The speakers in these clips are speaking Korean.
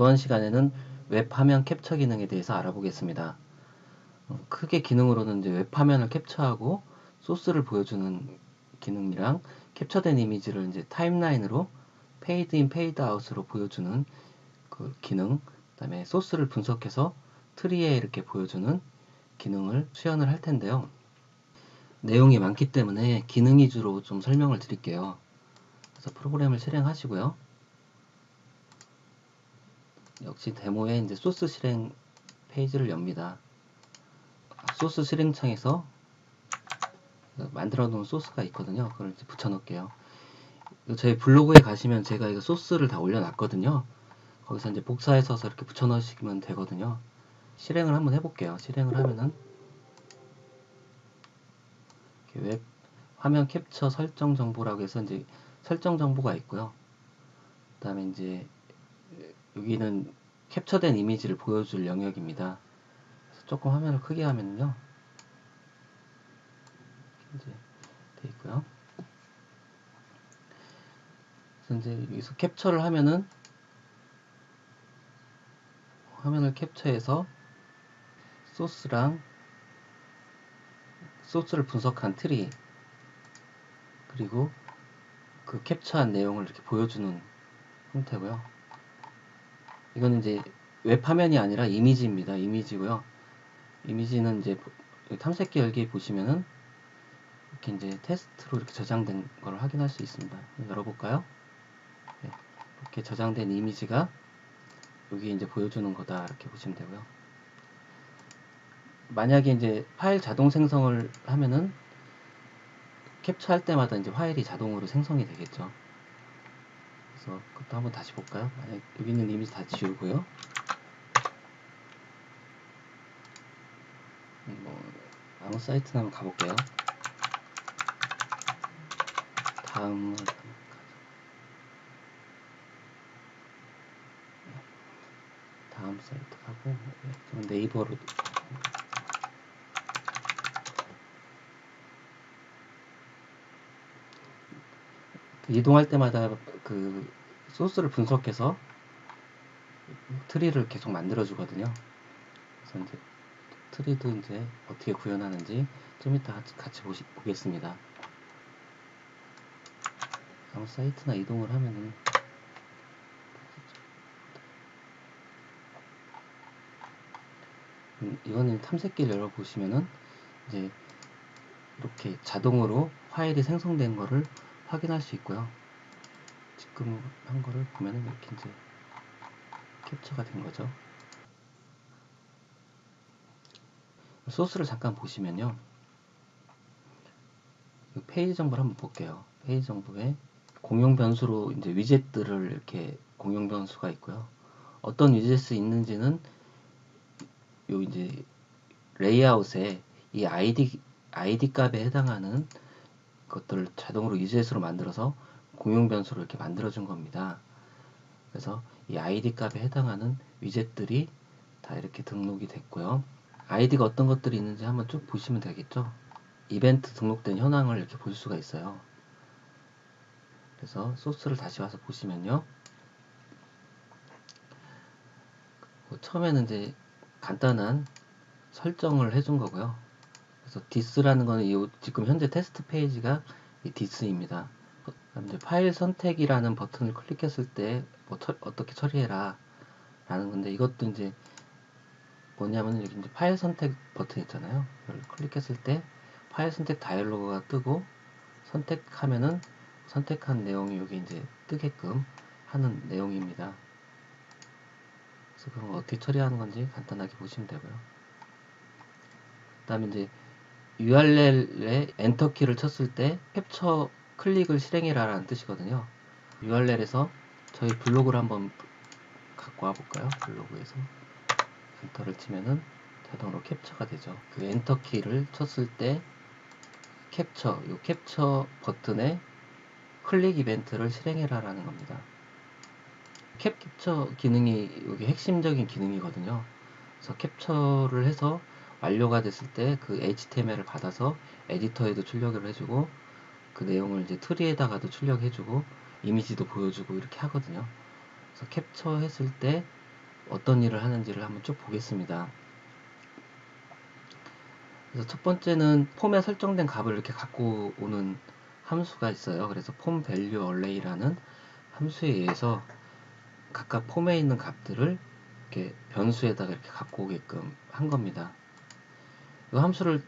이번 시간에는 웹 화면 캡처 기능에 대해서 알아보겠습니다. 어, 크게 기능으로는 이제 웹 화면을 capture하고 소스를 보여주는 기능이랑 캡처된 이미지를 이제 타임라인으로 페이드 인 페이드 아웃으로 보여주는 그 기능, 그 다음에 소스를 분석해서 트리에 이렇게 보여주는 기능을 수연을 할 텐데요. 내용이 많기 때문에 기능 위주로 좀 설명을 드릴게요. 그래서 프로그램을 실행하시고요. 역시 데모에 이제 소스 실행 페이지를 엽니다. 소스 실행창에서 만들어 놓은 소스가 있거든요. 그걸 이제 붙여 놓을게요. 저희 블로그에 가시면 제가 이거 소스를 다 올려놨거든요. 거기서 이제 복사해서 이렇게 붙여 넣으시면 되거든요. 실행을 한번 해볼게요. 실행을 하면은 웹 화면 캡처 설정 정보라고 해서 이제 설정 정보가 있고요. 그 다음에 이제 여기는 캡처된 이미지를 보여줄 영역입니다. 조금 화면을 크게 하면요. 이제 돼 있고요. 이제 여기서 캡처를 하면은 화면을 캡처해서 소스랑 소스를 분석한 트리 그리고 그 캡처한 내용을 이렇게 보여주는 형태고요. 이거는 이제 웹 화면이 아니라 이미지입니다. 이미지고요. 이미지는 이제 탐색기 열기 보시면은 이렇게 이제 테스트로 이렇게 저장된 걸 확인할 수 있습니다. 열어볼까요? 네, 이렇게 저장된 이미지가 여기 이제 보여주는 거다 이렇게 보시면 되고요. 만약에 이제 파일 자동 생성을 하면은 캡처할 때마다 이제 파일이 자동으로 생성이 되겠죠. 그래서 그것도 한번 다시 볼까요? 만약 여기 있는 이미지 다 지우고요. 뭐 아무 사이트나 한번 가볼게요. 다음을 다음 사이트 가고 네, 네이버로 이동할 때마다 그 소스를 분석해서 트리를 계속 만들어 주거든요. 그래서 이제 트리도 이제 어떻게 구현하는지 좀 이따 같이 보시, 보겠습니다. 아무 사이트나 이동을 하면은 음, 이거는 탐색기를 열어보시면은 이제 이렇게 자동으로 파일이 생성된 거를 확인할 수 있고요. 지금 한 거를 보면은 이렇게 이제 캡처가 된 거죠. 소스를 잠깐 보시면요. 페이지 정보를 한번 볼게요. 페이지 정보에 공용 변수로 이제 위젯들을 이렇게 공용 변수가 있고요. 어떤 위젯이 있는지는 요 이제 레이아웃에 이 아이디 아이디 값에 해당하는 것들을 자동으로 위젯으로 만들어서 공용 변수로 이렇게 만들어 준 겁니다. 그래서 이 아이디 값에 해당하는 위젯들이 다 이렇게 등록이 됐고요. 아이디가 어떤 것들이 있는지 한번 쭉 보시면 되겠죠. 이벤트 등록된 현황을 이렇게 볼 수가 있어요. 그래서 소스를 다시 와서 보시면요. 그 처음에는 이제 간단한 설정을 해준 거고요. 그래서 디스라는 거는 이 지금 현재 테스트 페이지가 이 디스입니다. 이제 파일 선택이라는 버튼을 클릭했을 때 뭐 어떻게 처리해라 라는 건데 이것도 이제 뭐냐면 여기 이제 파일 선택 버튼 있잖아요. 이걸 클릭했을 때 파일 선택 다이얼로그가 뜨고 선택하면은 선택한 내용이 여기 이제 뜨게끔 하는 내용입니다. 그래서 그럼 어떻게 처리하는 건지 간단하게 보시면 되고요. 그 다음에 이제 URL에 엔터키를 쳤을 때 캡처 클릭을 실행해라 라는 뜻이거든요. URL에서 저희 블로그를 한번 갖고 와볼까요? 블로그에서 엔터를 치면은 자동으로 캡처가 되죠. 그 엔터 키를 쳤을 때 캡처, 이 캡처 버튼에 클릭 이벤트를 실행해라 라는 겁니다. 캡처 기능이 여기 핵심적인 기능이거든요. 그래서 캡처를 해서 완료가 됐을 때 그 HTML을 받아서 에디터에도 출력을 해주고 그 내용을 이제 트리에다가도 출력해주고 이미지도 보여주고 이렇게 하거든요. 그래서 캡처했을 때 어떤 일을 하는지를 한번 쭉 보겠습니다. 그래서 첫 번째는 폼에 설정된 값을 이렇게 갖고 오는 함수가 있어요. 그래서 폼 밸류 얼레이라는 함수에 의해서 각각 폼에 있는 값들을 이렇게 변수에다가 이렇게 갖고 오게끔 한 겁니다. 이 함수를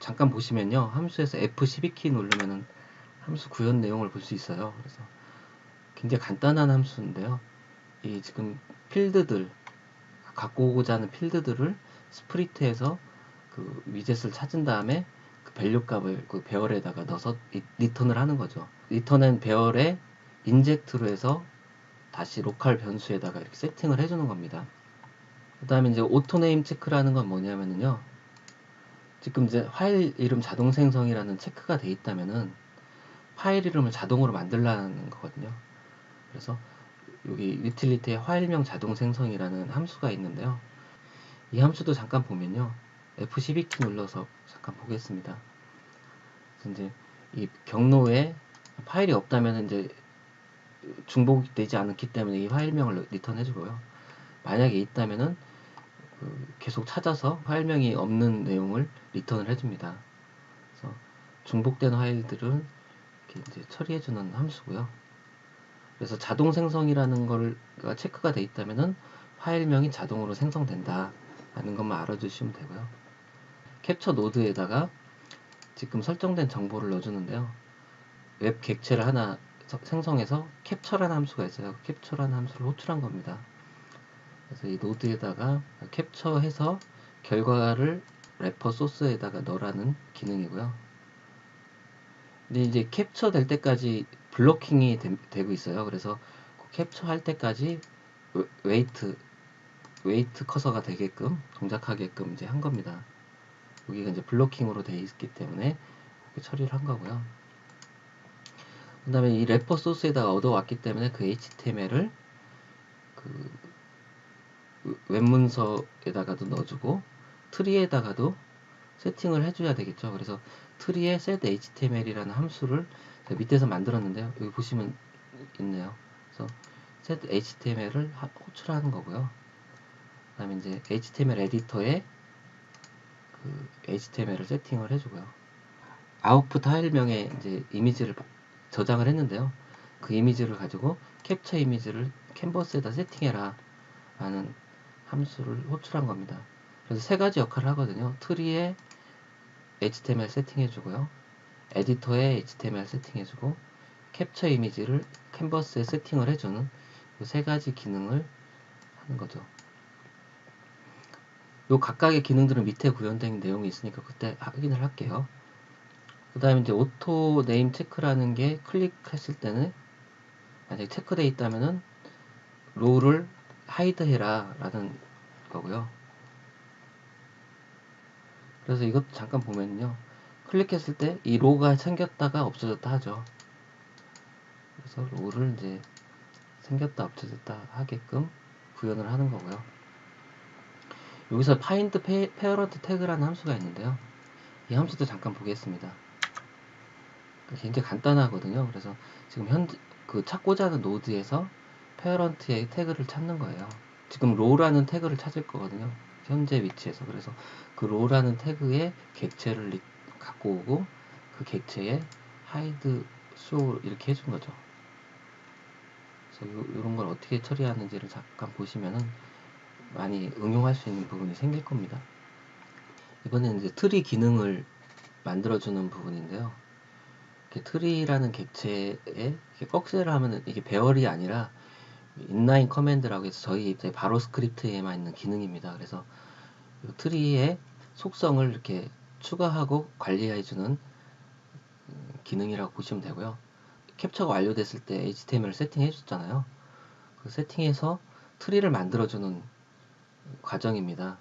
잠깐 보시면요. 함수에서 F12키 누르면은 함수 구현 내용을 볼 수 있어요. 그래서 굉장히 간단한 함수인데요. 이 지금 필드들 갖고 오고자 하는 필드들을 스프리트에서 그 위젯을 찾은 다음에 그 밸류 값을 그 배열에다가 넣어서 리턴을 하는 거죠. 리턴은 배열에 인젝트로 해서 다시 로컬 변수에다가 이렇게 세팅을 해주는 겁니다. 그 다음에 이제 오토네임 체크라는 건 뭐냐면요. 지금 이제 파일 이름 자동 생성이라는 체크가 돼 있다면은 파일 이름을 자동으로 만들라는 거거든요. 그래서 여기 유틸리티에 파일명 자동 생성이라는 함수가 있는데요. 이 함수도 잠깐 보면요. F12키 눌러서 잠깐 보겠습니다. 이제 이 경로에 파일이 없다면 이제 중복되지 않기 때문에 이 파일명을 리턴해 주고요. 만약에 있다면은 그 계속 찾아서 파일명이 없는 내용을 리턴을 해줍니다. 중복된 파일들은 이렇게 이제 처리해주는 함수고요. 그래서 자동 생성이라는 걸 체크가 돼 있다면은 파일명이 자동으로 생성된다 라는 것만 알아두시면 되고요. 캡처 노드에다가 지금 설정된 정보를 넣어주는데요. 웹 객체를 하나 생성해서 캡처라는 함수가 있어요. 캡처라는 함수를 호출한 겁니다. 그래서 이 노드에다가 캡처해서 결과를 래퍼 소스에다가 넣으라는 기능이고요. 근데 이제 캡처 될 때까지 블로킹이 되, 고 있어요. 그래서 캡처 할 때까지 웨이트 웨이트 커서가 되게끔 동작하게끔 이제 한 겁니다. 여기가 이제 블로킹으로 되어 있기 때문에 처리를 한 거고요. 그 다음에 이 래퍼 소스에다가 얻어왔기 때문에 그 HTML을 그 웹문서에다가도 넣어주고 트리에다가도 세팅을 해줘야 되겠죠. 그래서 트리에 set html이라는 함수를 밑에서 만들었는데요. 여기 보시면 있네요. 그래서 set html을 호출하는 거고요. 그 다음에 이제 html 에디터에 그 HTML을 세팅을 해주고요. 아웃풋 파일명에 이제 이미지를 저장을 했는데요. 그 이미지를 가지고 캡처 이미지를 캔버스에다 세팅해라 라는 함수를 호출한 겁니다. 그래서 세 가지 역할을 하거든요. 트리에 HTML 세팅해주고요. 에디터에 HTML 세팅해주고 캡처 이미지를 캔버스에 세팅을 해주는 세 가지 기능을 하는 거죠. 요 각각의 기능들은 밑에 구현된 내용이 있으니까 그때 확인을 할게요. 그 다음에 이제 오토 네임 체크라는 게 클릭했을 때는 만약에 체크되어 있다면은 롤을 하이드 해라 라는 거고요. 그래서 이것도 잠깐 보면요. 클릭했을 때 이 로가 생겼다가 없어졌다 하죠. 그래서 롤을 이제 생겼다 없어졌다 하게끔 구현을 하는 거고요. 여기서 find parent 태그라는 함수가 있는데요. 이 함수도 잠깐 보겠습니다. 굉장히 간단하거든요. 그래서 지금 현재 그 찾고자 하는 노드에서 parent의 태그를 찾는 거예요. 지금 row라는 태그를 찾을 거거든요. 현재 위치에서. 그래서 그 row라는 태그의 객체를 갖고 오고 그 객체에 hide show 이렇게 해준 거죠. 그래서 이런 걸 어떻게 처리하는지를 잠깐 보시면은 많이 응용할 수 있는 부분이 생길 겁니다. 이번에는 이제 트리 기능을 만들어주는 부분인데요. 트리라는 객체에 꺽쇠를 하면은 이게 배열이 아니라 인라인 커맨드라고 해서 저희 이제 바로 스크립트에만 있는 기능입니다. 그래서 트리의 속성을 이렇게 추가하고 관리해주는 기능이라고 보시면 되고요. 캡처가 완료됐을 때 HTML 세팅해 줬잖아요. 그 세팅해서 트리를 만들어주는 과정입니다.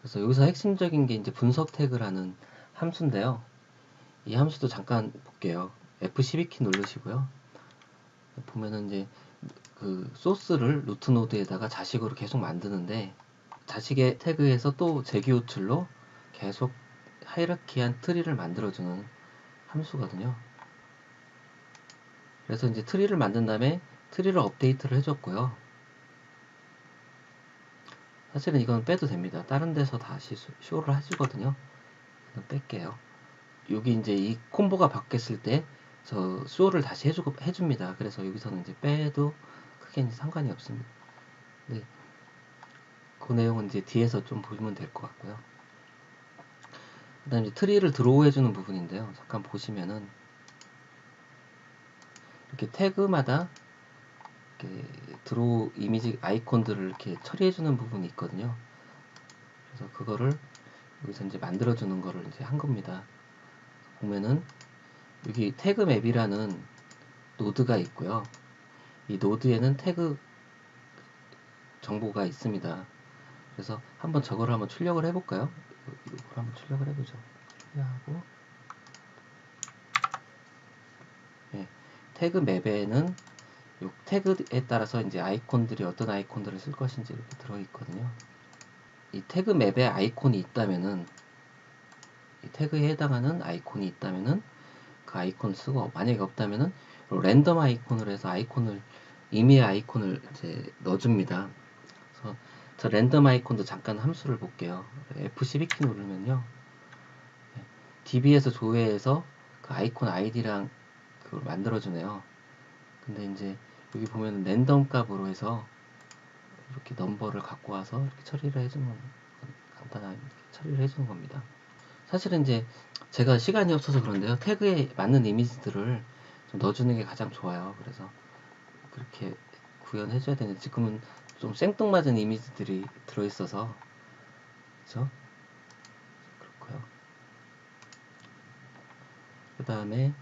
그래서 여기서 핵심적인 게 이제 분석 태그라는 함수인데요. 이 함수도 잠깐 볼게요. F12키 누르시고요. 보면은 이제 그 소스를 루트 노드에다가 자식으로 계속 만드는데 자식의 태그에서 또 재기 호출로 계속 하이라키한 트리를 만들어주는 함수거든요. 그래서 이제 트리를 만든 다음에 트리를 업데이트를 해줬고요. 사실은 이건 빼도 됩니다. 다른 데서 다시 수- 쇼를. 이건 뺄게요. 여기 이제 이 콤보가 바뀌었을 때 저 쇼를 다시 해주, 해줍니다. 그래서 여기서는 이제 빼도 크게 상관이 없습니다. 네. 그 내용은 이제 뒤에서 좀 보시면 될 것 같고요. 그 다음에 트리를 드로우 해주는 부분인데요. 잠깐 보시면은 이렇게 태그마다 이렇게 드로우 이미지 아이콘들을 이렇게 처리해주는 부분이 있거든요. 그래서 그거를 여기서 이제 만들어주는 거를 이제 한 겁니다. 보면은 여기 태그 맵이라는 노드가 있고요. 이 노드에는 태그 정보가 있습니다. 그래서 한번 저걸 한번 출력을 해볼까요? 이걸 한번 출력을 해보죠. 하고 네, 태그 맵에는 요 태그에 따라서 이제 아이콘들이 어떤 아이콘들을 쓸 것인지 이렇게 들어있거든요. 이 태그 맵에 아이콘이 있다면은 이 태그에 해당하는 아이콘이 있다면은 그 아이콘을 쓰고 만약에 없다면은 요 랜덤 아이콘으로 해서 아이콘을 임의의 아이콘을 이제 넣어줍니다. 그래서 저 랜덤 아이콘도 잠깐 함수를 볼게요. F12키 누르면요. DB에서 조회해서 그 아이콘 아이디랑 그걸 만들어주네요. 근데 이제 여기 보면 랜덤 값으로 해서 이렇게 넘버를 갖고 와서 이렇게 처리를 해주는 간단하게 처리를 해주는 겁니다. 사실은 이제 제가 시간이 없어서 그런데요. 태그에 맞는 이미지들을 좀 넣어주는 게 가장 좋아요. 그래서 그렇게 구현해줘야 되는데 지금은 좀 생뚱맞은 이미지들이 들어있어서 그죠? 그렇고요. 그 다음에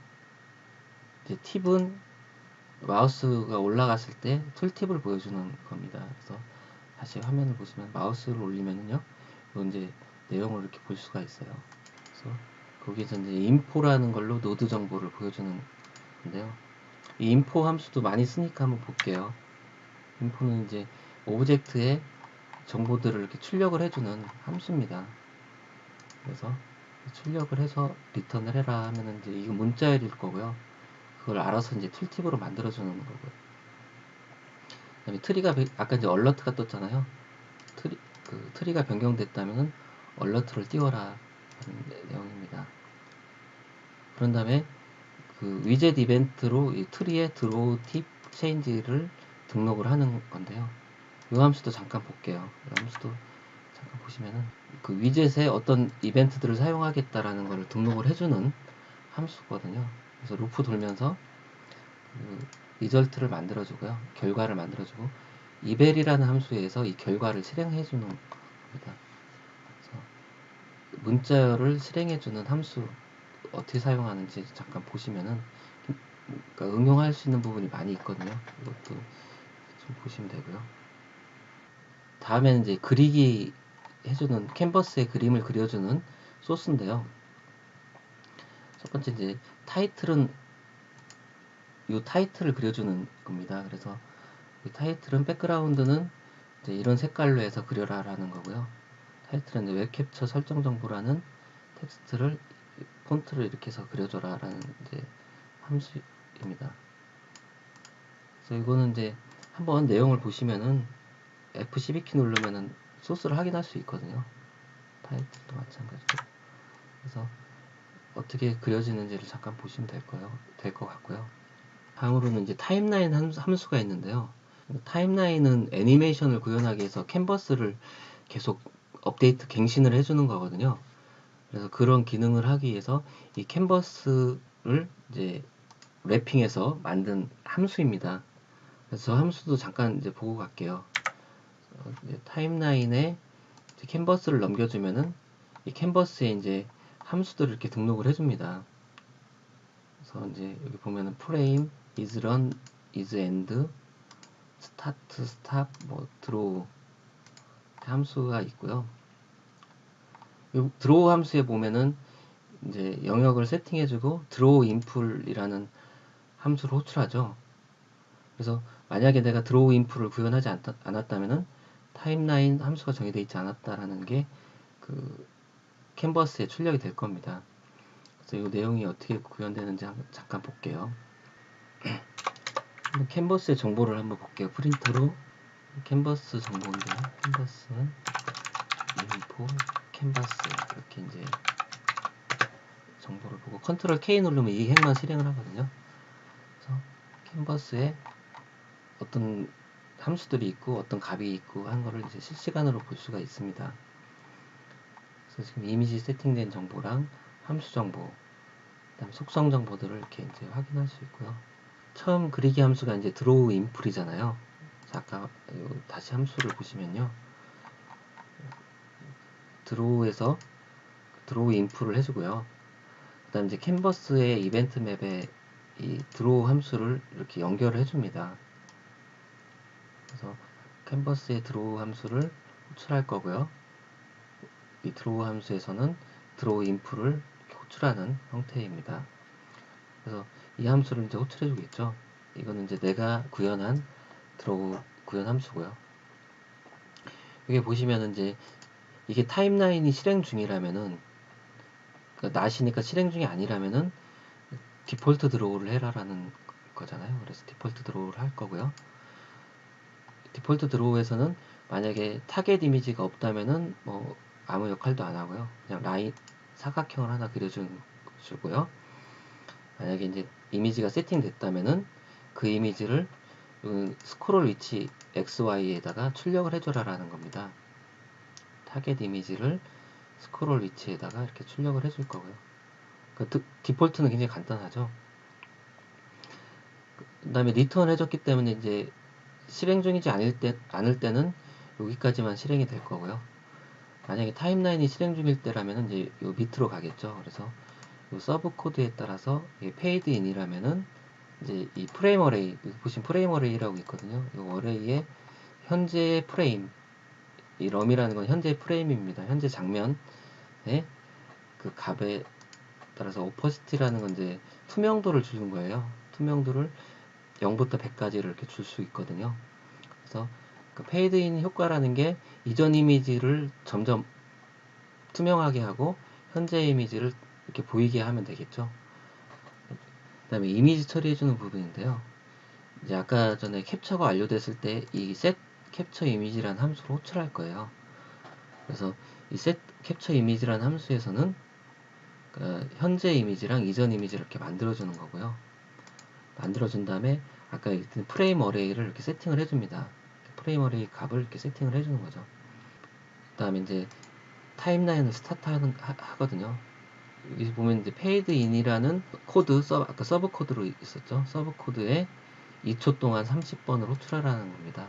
이제 팁은 마우스가 올라갔을 때 툴팁을 보여주는 겁니다. 그래서 다시 화면을 보시면 마우스를 올리면은요, 요 이제 내용을 이렇게 볼 수가 있어요. 그래서 거기서 이제 인포라는 걸로 노드 정보를 보여주는 건데요. 이 인포 함수도 많이 쓰니까 한번 볼게요. 인포는 이제 오브젝트의 정보들을 이렇게 출력을 해주는 함수입니다. 그래서 출력을 해서 리턴을 해라 하면은 이제 이거 문자열일 거고요. 그걸 알아서 이제 툴팁으로 만들어주는 거고요. 그 다음에 트리가, 배- 아까 이제 얼러트가 떴잖아요. 트리, 그 트리가 변경됐다면은 얼러트를 띄워라 하는 내- 내용입니다. 그런 다음에 그 위젯 이벤트로 이 트리에 드로우 팁 체인지를 등록을 하는 건데요. 이 함수도 잠깐 볼게요. 이 함수도 잠깐 보시면은 그 위젯에 어떤 이벤트들을 사용하겠다라는 것을 등록을 해주는 함수거든요. 그래서 루프 돌면서 그 리절트를 만들어주고요. 결과를 만들어주고 이벨이라는 함수에서 이 결과를 실행해주는 겁니다. 문자열을 실행해주는 함수 어떻게 사용하는지 잠깐 보시면은 그러니까 응용할 수 있는 부분이 많이 있거든요. 이것도 좀 보시면 되고요. 다음에는 이제 그리기 해주는 캔버스에 그림을 그려주는 소스인데요. 첫 번째 이제 타이틀은 이 타이틀을 그려주는 겁니다. 그래서 이 타이틀은 백그라운드는 이제 이런 색깔로 해서 그려라라는 거고요. 타이틀은 웹캡처 설정 정보라는 텍스트를 폰트를 이렇게 해서 그려줘라 라는 이제 함수입니다. 그래서 이거는 이제 한번 내용을 보시면은 F12키 누르면은 소스를 확인할 수 있거든요. 타이틀도 마찬가지고. 그래서 어떻게 그려지는지를 잠깐 보시면 될 거예요. 될 것 같고요. 다음으로는 이제 타임라인 함수- 함수가 있는데요. 타임라인은 애니메이션을 구현하기 위해서 캔버스를 계속 업데이트 갱신을 해주는 거거든요. 그래서 그런 기능을 하기 위해서 이 캔버스를 이제 랩핑해서 만든 함수입니다. 그래서 저 함수도 잠깐 이제 보고 갈게요. 타임라인에 캔버스를 넘겨주면은 이 캔버스에 이제 함수들을 이렇게 등록을 해줍니다. 그래서 이제 여기 보면은 프레임, is end, start, stop, 뭐 draw 함수가 있고요. 요 draw 함수에 보면은 이제 영역을 세팅해주고 draw input이라는 함수를 호출하죠. 그래서 만약에 내가 draw input을 구현하지 않았다면은 타임라인 함수가 정의되어 있지 않았다라는 게 그 캔버스에 출력이 될 겁니다. 그래서 이 내용이 어떻게 구현되는지 잠깐 볼게요. 캔버스의 정보를 한번 볼게요. 프린터로 캔버스 정보인데 캔버스 인포 캔버스 이렇게 이제 정보를 보고 컨트롤 K 누르면 이 행만 실행을 하거든요. 그래서 캔버스에 어떤 함수들이 있고 어떤 값이 있고 하는 거를 이제 실시간으로 볼 수가 있습니다. 그래서 지금 이미지 세팅된 정보랑 함수 정보, 그다음에 속성 정보들을 이렇게 이제 확인할 수 있고요. 처음 그리기 함수가 이제 드로우 인풀이잖아요. 아까 다시 함수를 보시면요. 드로우에서 드로우 인풀을 해주고요. 그 다음 이제 캔버스의 이벤트 맵에 이 드로우 함수를 이렇게 연결을 해줍니다. 그래서 캔버스의 드로우 함수를 호출할 거고요. 이 드로우 함수에서는 드로우 인풀을 호출하는 형태입니다. 그래서 이 함수를 이제 호출해 주겠죠. 이거는 이제 내가 구현한 드로우 구현 함수고요. 여기 보시면은 이제 이게 타임라인이 실행 중이라면은 그러니까 낫이니까 실행 중이 아니라면은 디폴트 드로우를 해라라는 거잖아요. 그래서 디폴트 드로우를 할 거고요. 디폴트 드로우에서는 만약에 타겟 이미지가 없다면은 뭐 아무 역할도 안 하고요. 그냥 라인 사각형을 하나 그려주고요. 만약에 이제 이미지가 세팅됐다면은 그 이미지를 스크롤 위치 XY에다가 출력을 해줘라 라는 겁니다. 타겟 이미지를 스크롤 위치에다가 이렇게 출력을 해줄 거고요. 그 디폴트는 굉장히 간단하죠. 그 다음에 리턴 해줬기 때문에 이제 실행 중이지 않을 때, 않을 때는 여기까지만 실행이 될 거고요. 만약에 타임라인이 실행 중일 때라면 이제 요 밑으로 가겠죠. 그래서 요 서브 코드에 따라서 페이드 인이라면은 이제 이 프레임 어레이 보신 프레임 어레이라고 있거든요. 이 어레이에 현재 프레임 이 럼이라는 건 현재 프레임입니다. 현재 장면의 그 값에 따라서 오퍼시티라는 건 이제 투명도를 주는 거예요. 투명도를 0부터 100까지를 이렇게 줄 수 있거든요. 그래서 그 페이드인 효과라는 게 이전 이미지를 점점 투명하게 하고 현재 이미지를 이렇게 보이게 하면 되겠죠. 그 다음에 이미지 처리해주는 부분인데요. 이제 아까 전에 캡처가 완료됐을 때이셋 캡처 이미지라는 함수를 호출할 거예요. 그래서 이셋 캡처 이미지라는 함수에서는 그 현재 이미지랑 이전 이미지를 이렇게 만들어주는 거고요. 만들어준 다음에 아까 프레임 어레이를 이렇게 세팅을 해줍니다. 프레임 어레이 값을 이렇게 세팅을 해주는 거죠. 그 다음에 이제 타임라인을 스타트 하는, 하, 거든요 여기 보면 이제 페이드 인이라는 코드, 서, 아까 서브 코드로 있었죠. 서브 코드에 2초 동안 30번을 호출하라는 겁니다.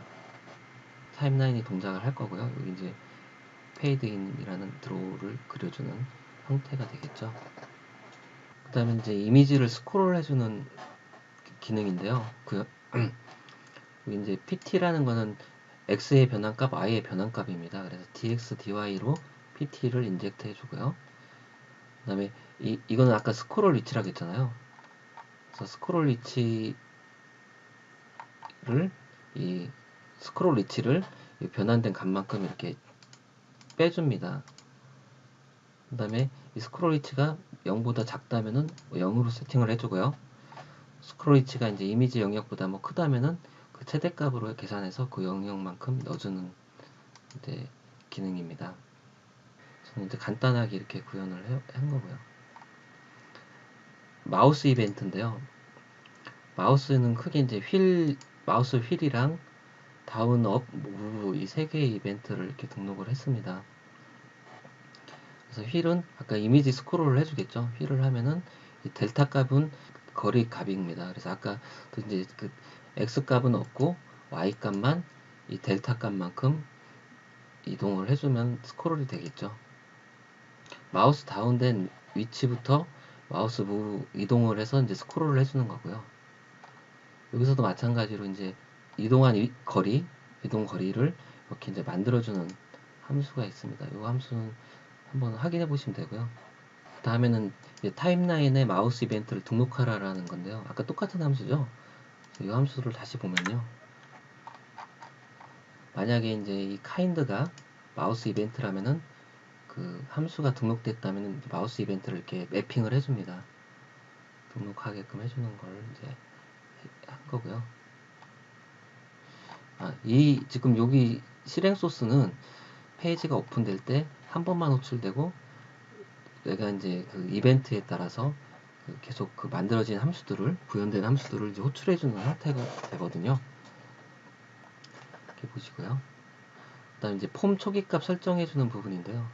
타임라인이 동작을 할 거고요. 여기 이제 페이드 인이라는 드로우를 그려주는 형태가 되겠죠. 그 다음에 이제 이미지를 스크롤 해주는 기능인데요. 그 이제 pt라는 거는 x의 변환값, y의 변환값입니다. 그래서 dx, dy로 pt를 인젝트 해주고요. 그 다음에 이, 이거는 아까 스크롤 위치라고 했잖아요. 그래서 스크롤 위치를 이 스크롤 위치를 이 변환된 값만큼 이렇게 빼줍니다. 그 다음에 이 스크롤 위치가 0보다 작다면은 0으로 뭐 세팅을 해주고요. 스크롤 위치가 이제 이미지 영역보다 뭐 크다면은 그 최대값으로 계산해서 그 영역만큼 넣어주는 이제 기능입니다. 이제 간단하게 이렇게 구현을 해, 한 거고요. 마우스 이벤트인데요. 마우스는 크게 이제 휠, 마우스 휠이랑 다운, 업, 무브 이 세 개의 이벤트를 이렇게 등록을 했습니다. 그래서 휠은 아까 이미지 스크롤을 해주겠죠. 휠을 하면은 이 델타 값은 거리 값입니다. 그래서 아까 이제 그 x 값은 없고 y 값만 이 델타 값만큼 이동을 해주면 스크롤이 되겠죠. 마우스 다운된 위치부터 마우스 무 이동을 해서 이제 스크롤을 해주는 거고요. 여기서도 마찬가지로 이제 이동한 이, 거리, 이동 거리를 이렇게 이제 만들어주는 함수가 있습니다. 이 함수는 한번 확인해 보시면 되고요. 다음에는 타임라인에 마우스 이벤트를 등록하라라는 건데요. 아까 똑같은 함수죠. 이 함수를 다시 보면요. 만약에 이제 이 kind가 마우스 이벤트라면은 그 함수가 등록됐다면 마우스 이벤트를 이렇게 매핑을 해줍니다. 등록하게끔 해주는 걸 이제 한 거고요. 아, 이 지금 여기 실행 소스는 페이지가 오픈될 때 한 번만 호출되고 내가 이제 그 이벤트에 따라서 그 계속 그 만들어진 함수들을 구현된 함수들을 이제 호출해주는 형태가 되거든요. 이렇게 보시고요. 그다음 이제 폼 초기값 설정해주는 부분인데요.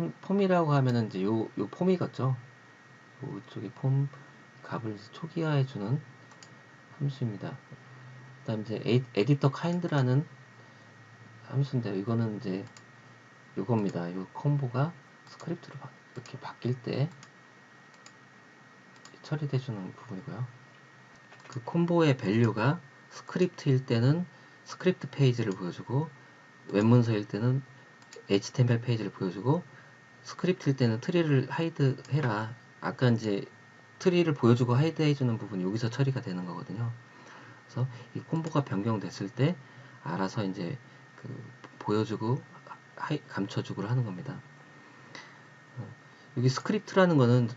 폼, 폼이라고 하면은 이제 요, 요 폼이겠죠. 이쪽에 폼 값을 이제 초기화해주는 함수입니다. 그 다음 이제 에, 에디터 카인드라는 함수인데요. 이거는 이제 요겁니다. 요 콤보가 스크립트로 바, 이렇게 바뀔 때 처리돼주는 부분이고요. 그 콤보의 밸류가 스크립트일 때는 스크립트 페이지를 보여주고 웹문서일 때는 HTML 페이지를 보여주고 스크립트일 때는 트리를 하이드 해라. 아까 이제 트리를 보여주고 하이드 해주는 부분이 여기서 처리가 되는 거거든요. 그래서 이 콤보가 변경됐을 때 알아서 이제 그 보여주고 하이, 감춰주고를 하는 겁니다. 어, 여기 스크립트라는 거는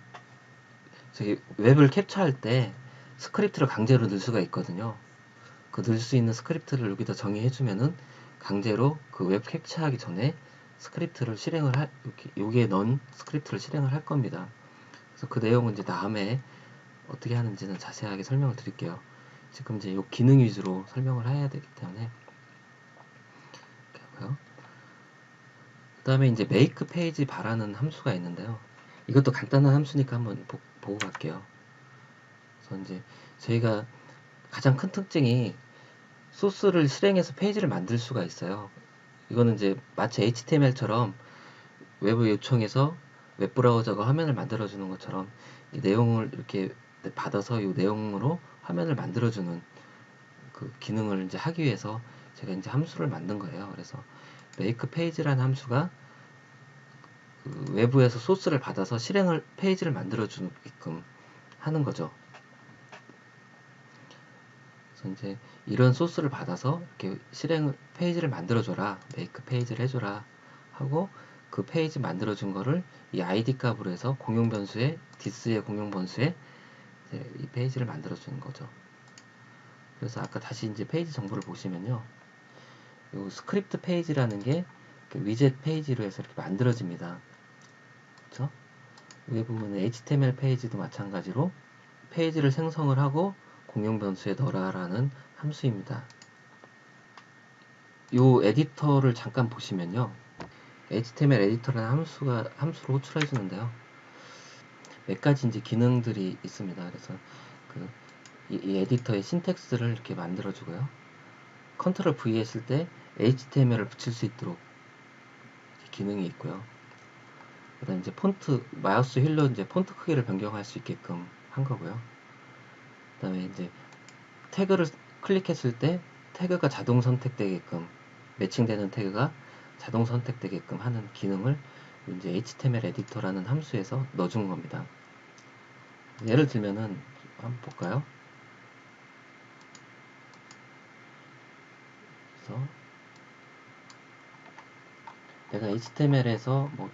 저기 웹을 캡처할 때 스크립트를 강제로 넣을 수가 있거든요. 그 넣을 수 있는 스크립트를 여기다 정의해주면은 강제로 그 웹 캡처하기 전에 스크립트를 실행을 할, 여기에 넣은 스크립트를 실행을 할 겁니다. 그래서 그 내용은 이제 다음에 어떻게 하는지는 자세하게 설명을 드릴게요. 지금 이제 요 기능 위주로 설명을 해야 되기 때문에 이렇게 하고요. 그 다음에 이제 make 페이지 바라는 함수가 있는데요. 이것도 간단한 함수니까 한번 보, 보고 갈게요. 그래서 이제 저희가 가장 큰 특징이 소스를 실행해서 페이지를 만들 수가 있어요. 이거는 이제 마치 HTML처럼 외부 요청해서 웹브라우저가 화면을 만들어 주는 것처럼 이 내용을 이렇게 받아서 이 내용으로 화면을 만들어 주는 그 기능을 이제 하기 위해서 제가 이제 함수를 만든 거예요. 그래서 make page라는 함수가 그 외부에서 소스를 받아서 실행을 페이지를 만들어 주게끔 하는 거죠. 그래서 이제 이런 소스를 받아서 이렇게 실행 페이지를 만들어 줘라, make 페이지를 해줘라 하고 그 페이지 만들어 준 거를 이 id 값으로 해서 공용 변수에 this의 공용 변수에 이 페이지를 만들어 주는 거죠. 그래서 아까 다시 이제 페이지 정보를 보시면요. 요 스크립트 페이지라는 게그 위젯 페이지로 해서 이렇게 만들어집니다. 그렇죠? 위에 보면 HTML 페이지도 마찬가지로 페이지를 생성을 하고 공용 변수에 넣어라라는 함수입니다. 요 에디터를 잠깐 보시면요. HTML 에디터라는 함수가 함수로 호출해 주는데요. 몇 가지 이제 기능들이 있습니다. 그래서 그 이, 이 에디터의 신텍스를 이렇게 만들어 주고요. 컨트롤 V 했을 때 HTML을 붙일 수 있도록 기능이 있고요. 그다음 이제 폰트 마우스 휠로 이제 폰트 크기를 변경할 수 있게끔 한 거고요. 그다음에 이제 태그를 클릭했을 때 태그가 자동 선택되게끔 매칭되는 태그가 자동 선택되게끔 하는 기능을 이제 HTML 에디터라는 함수에서 넣어준 겁니다. 예를 들면은 한번 볼까요? 그래서 내가 HTML에서 뭐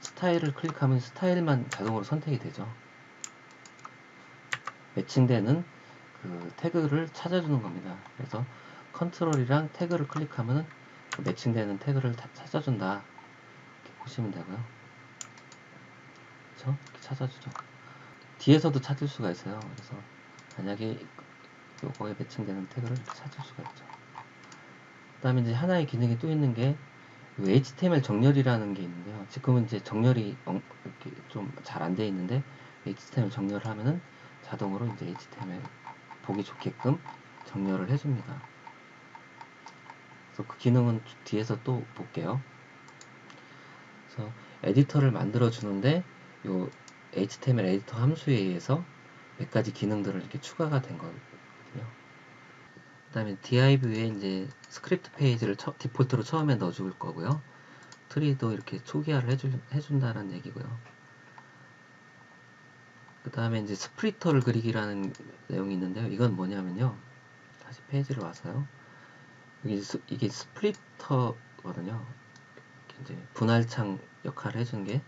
스타일을 클릭하면 스타일만 자동으로 선택이 되죠. 매칭되는 그 태그를 찾아주는 겁니다. 그래서 컨트롤이랑 태그를 클릭하면 그 매칭되는 태그를 찾아준다. 이렇게 보시면 되고요. 그렇죠? 찾아주죠. 뒤에서도 찾을 수가 있어요. 그래서 만약에 요거에 매칭되는 태그를 찾을 수가 있죠. 그 다음에 이제 하나의 기능이 또 있는 게 HTML 정렬이라는 게 있는데요. 지금은 이제 정렬이 이렇게 좀 잘 안 돼 있는데 HTML 정렬을 하면은 자동으로 이제 HTML 보기 좋게끔 정렬을 해줍니다. 그래서 그 기능은 뒤에서 또 볼게요. 그래서 에디터를 만들어 주는데 요 HTML 에디터 함수에 의해서 몇 가지 기능들을 이렇게 추가가 된 거거든요. 그 다음에 div에 이제 스크립트 페이지를 처, 디폴트로 처음에 넣어 줄 거고요. 트리도 이렇게 초기화를 해줄, 해준다는 얘기고요. 그 다음에 이제 스프리터를 그리기라는 내용이 있는데요. 이건 뭐냐면요. 다시 페이지를 와서요. 이게, 스, 이게 스프리터거든요. 이제 분할창 역할을 해주는 게,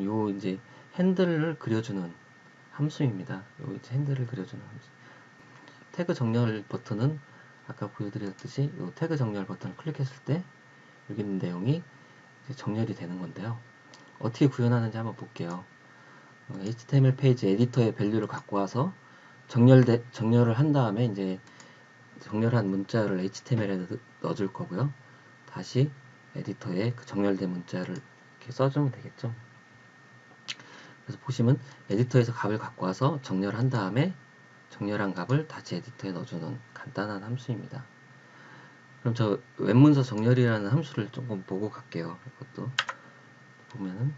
요 이제 핸들을 그려주는 함수입니다. 요 이제 핸들을 그려주는 함수. 태그 정렬 버튼은 아까 보여드렸듯이 이 태그 정렬 버튼을 클릭했을 때 여기 있는 내용이 정렬이 되는 건데요. 어떻게 구현하는지 한번 볼게요. 어, HTML 페이지 에디터의 밸류를 갖고 와서 정렬 정렬을 한 다음에 이제 정렬한 문자를 HTML에 넣어줄 거고요. 다시 에디터에 그 정렬된 문자를 이렇게 써주면 되겠죠. 그래서 보시면 에디터에서 값을 갖고 와서 정렬한 다음에 정렬한 값을 다시 에디터에 넣어주는 간단한 함수입니다. 그럼 저 웹문서 정렬이라는 함수를 조금 보고 갈게요. 이것도 보면은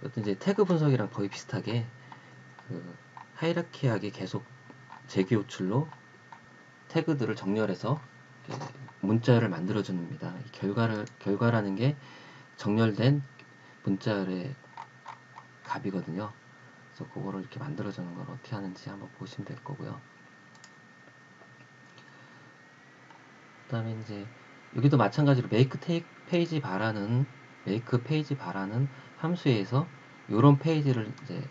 이것도 이제 태그 분석이랑 거의 비슷하게 그 하이라키하게 계속 재기 호출로 태그들을 정렬해서 문자를 만들어 줍니다. 결과를 결과라는 게 정렬된 문자의 값이거든요. 그래서 그거를 이렇게 만들어 주는 걸 어떻게 하는지 한번 보시면 될 거고요. 그다음에 이제 여기도 마찬가지로 take 페이지 바라는 make 페이지 바라는 함수에서 이런 페이지를 이제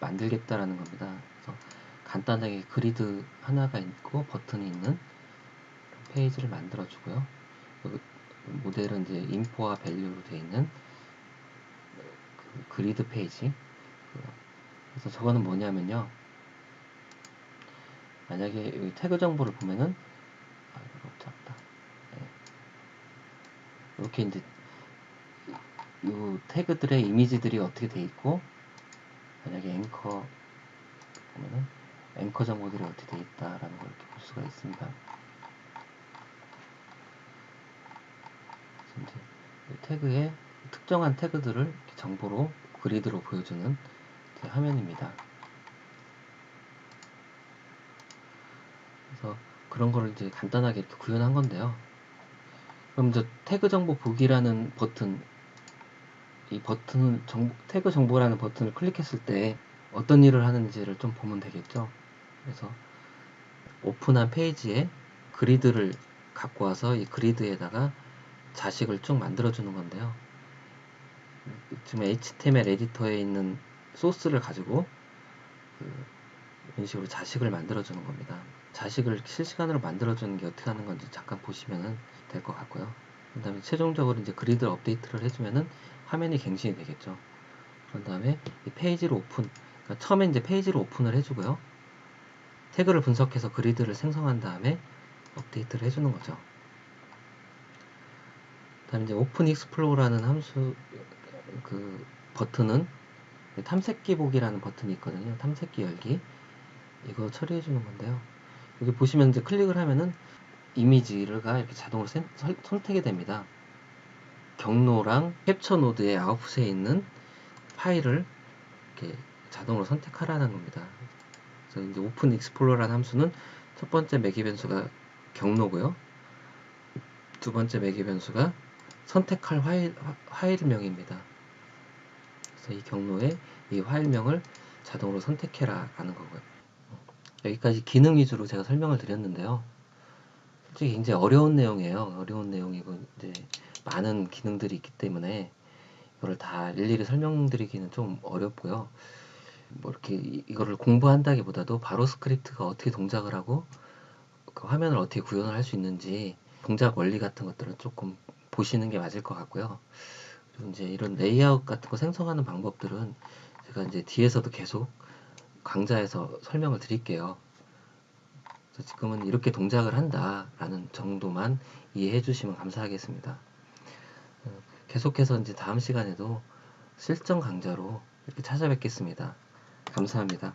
만들겠다라는 겁니다. 그래서 간단하게 그리드 하나가 있고 버튼이 있는 페이지를 만들어 주고요. 모델은 이제 인포와 밸류로 되어 있는 그 그리드 페이지. 그래서 저거는 뭐냐면요. 만약에 여기 태그 정보를 보면은 아. 네. 이렇게 이제 이 태그들의 이미지들이 어떻게 돼 있고 만약에 앵커 보면은 앵커 정보들이 어떻게 돼 있다라는 걸 이렇게 볼 수가 있습니다. 이제 태그에 특정한 태그들을 정보로 그리드로 보여주는 화면입니다. 그래서 그런 거를 이제 간단하게 이렇게 구현한 건데요. 그럼 이제 태그 정보 보기라는 버튼 이 버튼을 정보, 태그 정보라는 버튼을 클릭했을 때 어떤 일을 하는지를 좀 보면 되겠죠. 그래서 오픈한 페이지에 그리드를 갖고 와서 이 그리드에다가 자식을 쭉 만들어 주는 건데요. 지금 HTML 에디터에 있는 소스를 가지고 그 이런 식으로 자식을 만들어 주는 겁니다. 자식을 실시간으로 만들어 주는 게 어떻게 하는 건지 잠깐 보시면 될 것 같고요. 그 다음에 최종적으로 이제 그리드 업데이트를 해주면은 화면이 갱신이 되겠죠. 그런 다음에 이 페이지를 오픈, 그러니까 처음에 이제 페이지를 오픈을 해주고요. 태그를 분석해서 그리드를 생성한 다음에 업데이트를 해주는 거죠. 다음 이제 오픈 익스플로어라는 함수 그 버튼은 탐색기 보기라는 버튼이 있거든요. 탐색기 열기 이거 처리해 주는 건데요. 여기 보시면 이제 클릭을 하면은 이미지가 이렇게 자동으로 선, 선택이 됩니다. 경로랑 캡처 노드의 아웃풋에 있는 파일을 이렇게 자동으로 선택하라는 겁니다. 그래서 이제 오픈 익스플로러라는 함수는 첫 번째 매기 변수가 경로고요. 두 번째 매기 변수가 선택할 파일, 파일명입니다. 그래서 이 경로에 이 파일명을 자동으로 선택해라 라는 거고요. 여기까지 기능 위주로 제가 설명을 드렸는데요. 굉장히 어려운 내용이에요. 어려운 내용이고 이제 많은 기능들이 있기 때문에 이거를 다 일일이 설명드리기는 좀 어렵고요. 뭐 이렇게 이거를 공부한다기보다도 바로 스크립트가 어떻게 동작을 하고 그 화면을 어떻게 구현을 할 수 있는지 동작 원리 같은 것들은 조금 보시는 게 맞을 것 같고요. 그리고 이제 이런 레이아웃 같은 거 생성하는 방법들은 제가 이제 뒤에서도 계속 강좌에서 설명을 드릴게요. 지금은 이렇게 동작을 한다라는 정도만 이해해 주시면 감사하겠습니다. 어, 계속해서 이제 다음 시간에도 실전 강좌로 이렇게 찾아뵙겠습니다. 감사합니다.